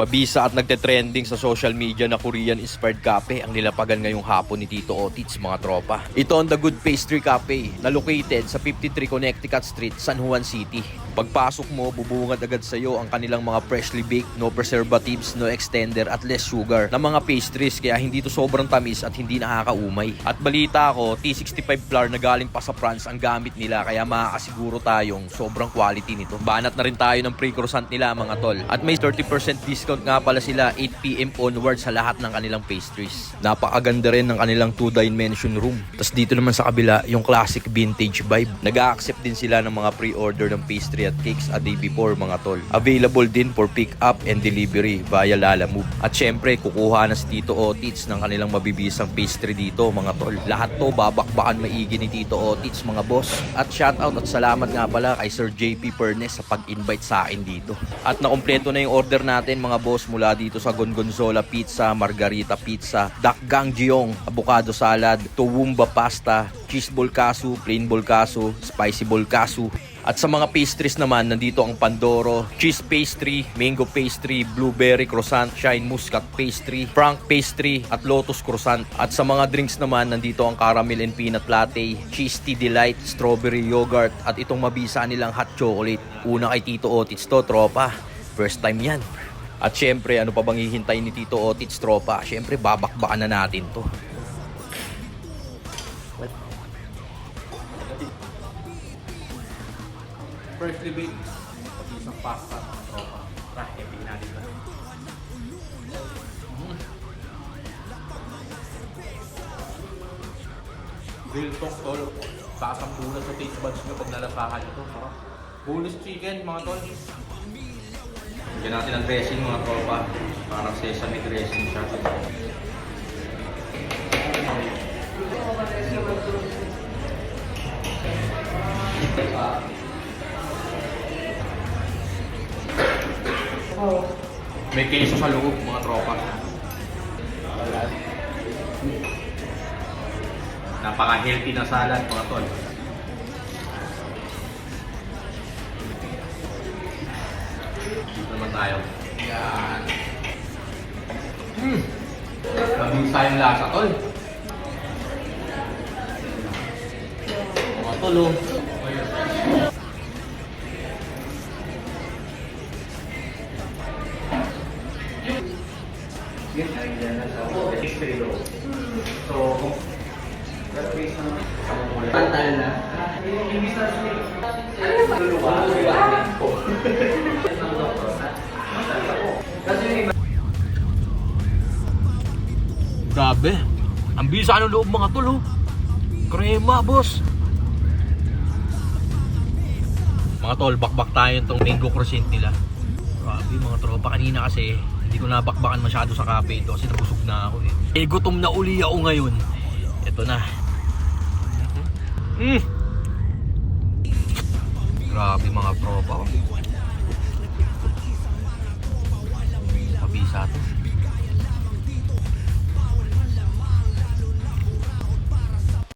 Mabisa at nagte-trending sa social media na Korean-inspired cafe ang nilapagan ngayong hapon ni Tito Otits mga tropa. Ito ang The Good Pastry Cafe na located sa 53 Connecticut Street, San Juan City. Pagpasok mo, bubungad agad sa iyo ang kanilang mga freshly baked, no preservatives, no extender at less sugar na mga pastries kaya hindi to sobrang tamis at hindi nakakaumay. At balita ko, T65 flour na galing pa sa France ang gamit nila kaya makakasiguro tayong sobrang quality nito. Banat na rin tayo ng pre-croissant nila mga tol. At may 30% discount nga pala sila 8pm onward sa lahat ng kanilang pastries. Napakaganda rin ng kanilang 2-dimension room. Tapos dito naman sa kabila, yung classic vintage vibe. Nag-accept din sila ng mga pre-order ng pastry at cakes a day before mga tol. Available din for pick up and delivery via Lala Move. At syempre, kukuha na si Tito Otits ng kanilang mabibisang pastry dito mga tol. Lahat to babakbakan maigi ni Tito Otits mga boss. At shoutout at salamat nga pala kay Sir JP Pernes sa pag-invite sa akin dito. At nakumpleto na yung order natin mga boss mula dito sa Gongonzola Pizza, Margarita Pizza, Dakgang Giong, avocado salad, Towumba pasta, cheese bolkasu, plain bolkasu, spicy bolkasu, at sa mga pastries naman, nandito ang Pandoro, cheese pastry, mango pastry, blueberry croissant, shine muscat pastry, frank pastry, at lotus croissant. At sa mga drinks naman, nandito ang caramel and peanut latte, cheese tea delight, strawberry yogurt, at itong mabisa nilang hot chocolate. Una kay Tito Otits to, tropa. First time yan. At syempre, ano pa bang hihintay ni Tito Otits, tropa? Syempre, babakbakan na natin to. Firstly baked. Pati isang pasta. Tropa. Tara, happy natin ba? Grill talk tol. Bulas sa taste buds nyo pag nalasahan ito. Sarap. Bonus chicken mga tol. Bigyan natin ng dressing mga tropa. Parang sesame dressing siya. May queso sa loob mga tropa. Napaka-healthy na salad mga tol. Dito naman tayo. Yan. Hmm. Mabisa yung lasa tol. Mga tol oh. So, Pantal na. Grabe. Ang bisa ng loob mga tol, oh. Krema, boss. Mga tol, bakbak tayo itong mango croissant nila. Grabe mga tropa. Kanina kasi, hindi ko nabakbakan masyado sa cafe ito kasi nabusog na ako eh. Eh, gutom na uli ako ngayon. Ito na. Mm. Grabe mga tropa. oh.